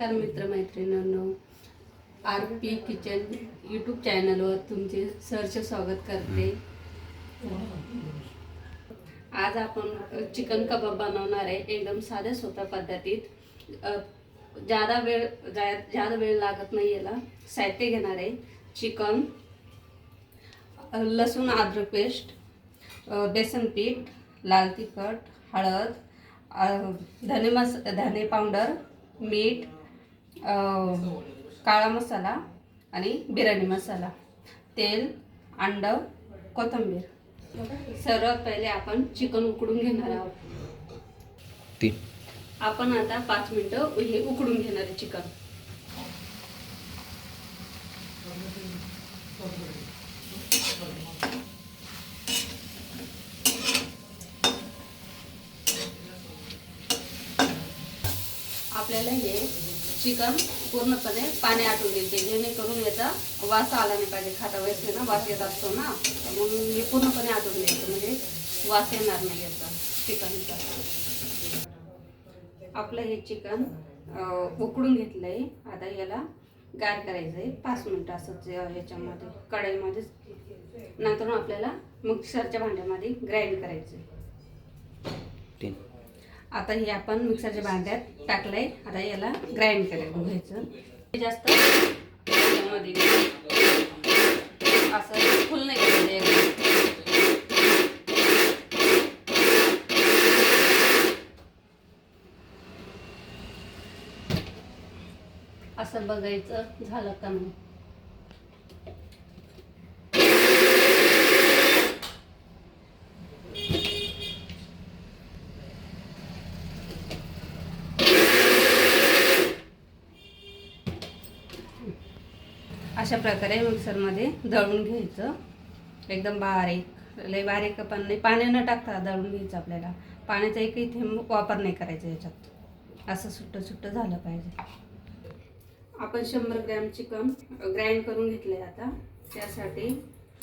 नमस्कार मित्रमैत्रिणींनो R P kitchen YouTube चॅनलवर तुमचे सहर्ष स्वागत करते. आज आपण चिकन कबाब बनवणार आहे. एकदम साध्या सोप्या पद्धतीत. ज्यादा जादा वेळ जा- वेळ लागत नाही याला साहित्य घेणार आहे. चिकन लसूण अद्रक पेस्ट बेसन पीठ लाल तिखट हळद धने मस धने पावडर मीठ काळा मसाला आणि बिर्याणी मसाला. तेल अंड कोथिंबीर. सर्वात पहिले आपण चिकन उकडून घेणार आहोत. तीन. आपण आता पाच मिनिटं हे उकडून घेणार आहे चिकन. आपल्याला हे चिकन पूर्णपणे पाणी आटून घ्यायचे. जेणेकरून याचा वास आला नाही पाहिजे. खाता वेळेस ना वास येत असतो ना. म्हणून हे पूर्णपणे आटून घ्यायचं. म्हणजे वास येणार नाही याचा चिकनचा आपलं हे चिकन उकडून उकडून घेतलंय. आता याला गार करायचं आहे पाच मिनटं असंच ह्याच्यामध्ये याच्यामध्ये नंतर आपल्याला मिक्सरच्या भांड्यामध्ये ग्राइंड करायचं आहे आता हे आपण मिक्सरच्या भांड्यात टाकलंय. आता याला ग्राइंड करायला घ्यायचं हे जास्त असं फुल नाही करायचं असं बघायचं झालं का नाही. अशा प्रकारे मिक्सरमध्ये दळून घ्यायचं. एकदम बारीक लय बारीक पण नाही पाणी न टाकता दळून घ्यायचं आपल्याला. पाण्याचा एकही थेंब वापर नाही करायचा याच्यात. असं सुट्टं सुट्टं झालं पाहिजे. आपण शंभर ग्रॅम चिकन ग्राइंड करून घेतले आता. त्यासाठी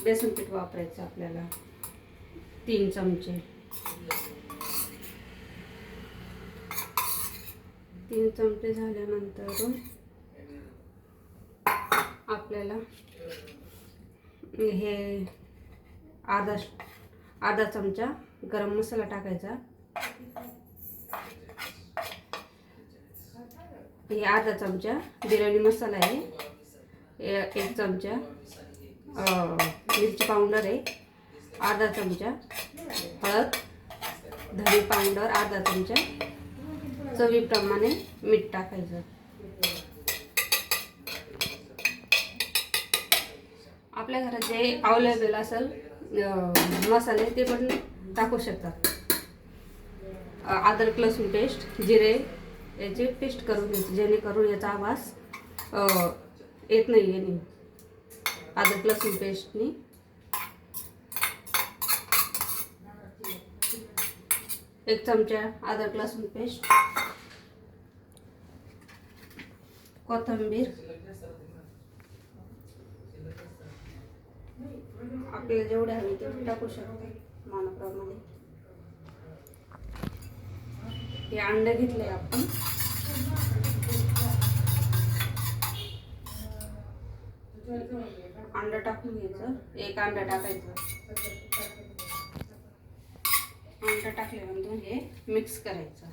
बेसन पीठ वापरायचं आपल्याला. तीन चमचे. तीन चमचे झाल्यानंतर आपल्याला म्हणजे हे अर्धा अर्धा चमचा गरम मसाला टाकायचा. हे अर्धा चमचा बिर्याणी मसाला आहे. एक चमचा मिरची पावडर आहे. अर्धा चमचा हळद धने पावडर अर्धा चमचा चवीप्रमाणे मीठ टाकायचं. आपल्या घरात जे अवेलेबल असेल मसाले ते पण टाकू शकतात. अं, अद्रक लसूण पेस्ट जिरे याची पेस्ट करून घ्यायची जेणेकरून याचा आवाज येत नाही याने अद्रक लसूण पेस्टनी एक चमचा अद्रक लसूण पेस्ट कोथिंबीर. आपल्याला जेवढे हवे तेवढे टाकू शकतो मानाप्रमाणे हे अंडे घेतलंय आपण. अंडा टाकून घ्यायचं. एक अंडा टाकायचं. अंडा टाकल्यानंतर हे मिक्स करायचं.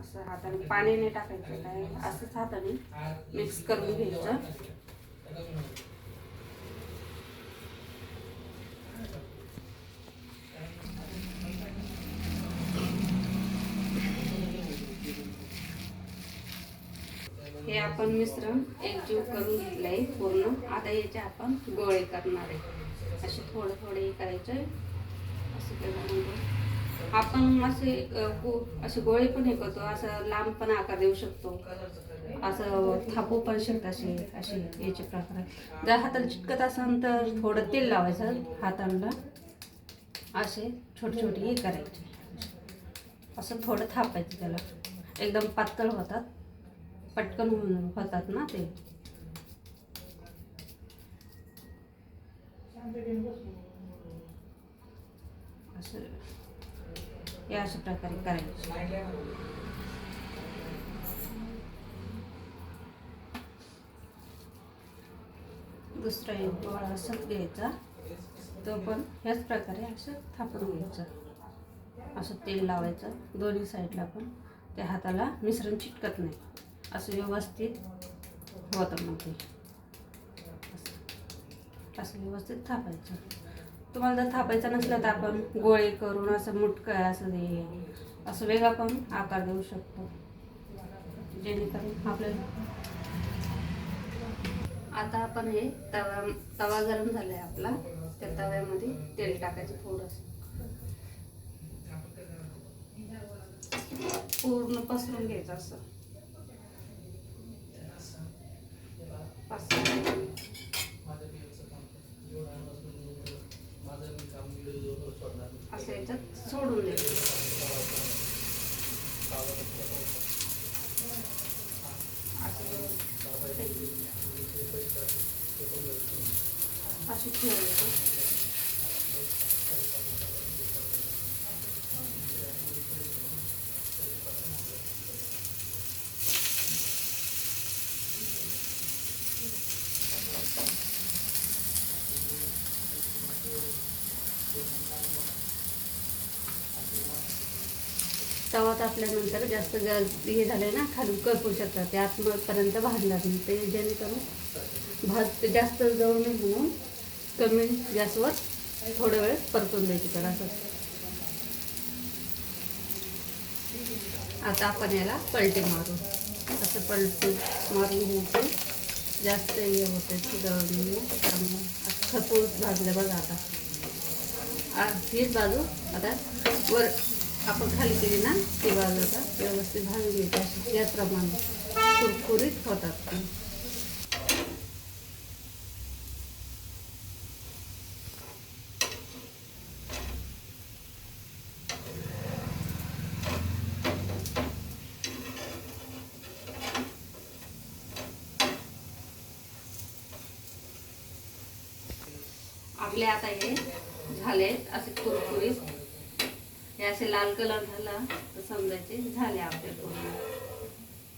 असं हाताने पाणी नाही टाकायचं काय? असंच हाताने मिक्स करून घ्यायचं. हे आपण मिश्रण एकजीव करून घेतलंय पूर्ण. आता याचे आपण गोळे करणार आहे. असे थोडे थोडे हे करायचे. असं केल्यानंतर आपण असे असे गोळे पण हे करतो. असं लांब पण आकार देऊ शकतो. असं थापू पण शकत असे असे याचे प्रकार. जर हाताला चिटकत असेल तर थोडं तेल लावायचं. हाताला असे छोटे छोटे हे करायचे. असं थोडं थापायचं त्याला. एकदम पातळ होतात. पटकन होतात ना ते. असं या अशा प्रकारे करायचं. दुसरा एक गोळा असंच घ्यायचा. तो पण ह्याच प्रकारे असं थापून घ्यायचं. असं तेल लावायचं. दोन्ही साईडला पण. त्या हाताला मिश्रण चिटकत नाही. असं व्यवस्थित होतं मग ते. असं. व्यवस्थित थापायचं. तुम्हाला जर थापायचं नसलं तर आपण गोळे करून असं मुटकं असं दे असं वेगळा पण आकार देऊ शकतो. जेणेकरून आपल्याला आता आपण हे तवा तवा गरम झाला आहे आपला. त्या तव्यामध्ये तेल टाकायचं थोडंसं. पूर्ण पसरून घ्यायचं असं. पाच सहा मिनिट. असं याच्यात सोडून द्यायचं अशी ठेवायचं तवा तापल्यानंतर जास्त ग- हे झाले ना खाली करपू शकतात. ते आतपर्यंत भाजणार नाही. ते जेणेकरून भाज जास्त जवळ नाही म्हणून कमी गॅसवर थोडा वेळ परतून द्यायची तर असं. आता आपण याला पलटे मारू. असं पलटे मारून घ्यायची. जास्त हे होतं जवळ त्यामुळे खरपूस भाजलं बघा आता. हीच बाजू आता वर आपण खाली केली ना ती बाजू व्यवस्थित भाजून घ्यायची अशी. याप्रमाणे कुरकुरीत होतात ते. आपले आता हे झाले असे कुरकुरीत. हे असे लाल कलर झाला तर समजायचे झाले आपले पूर्ण.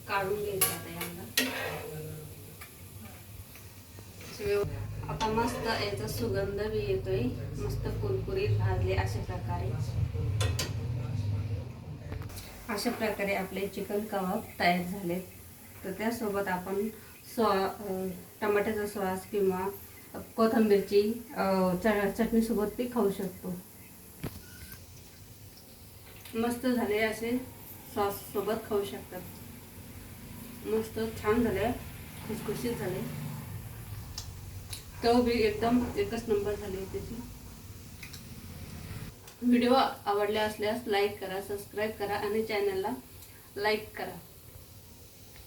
काढून घ्यायचे आता यांना. आता मस्त याचा सुगंध बी येतोय. मस्त कुरकुरीत भाजले अशा प्रकारे. अशा प्रकारे आपले चिकन कबाब तयार झाले. तर त्यासोबत आपण सॉ टमाट्याचा सॉस किंवा कोथिंबीरची च चटणीसोबत ते खाऊ शकतो. मस्त झाले असे सॉस सोबत खाऊ शकतात. मस्त छान झाले खुसखुशीत झाले. तो बी एकदम एकच नंबर झाले त्याची. व्हिडिओ आवडले असल्यास लाईक करा सबस्क्राईब करा आणि चॅनलला लाईक करा.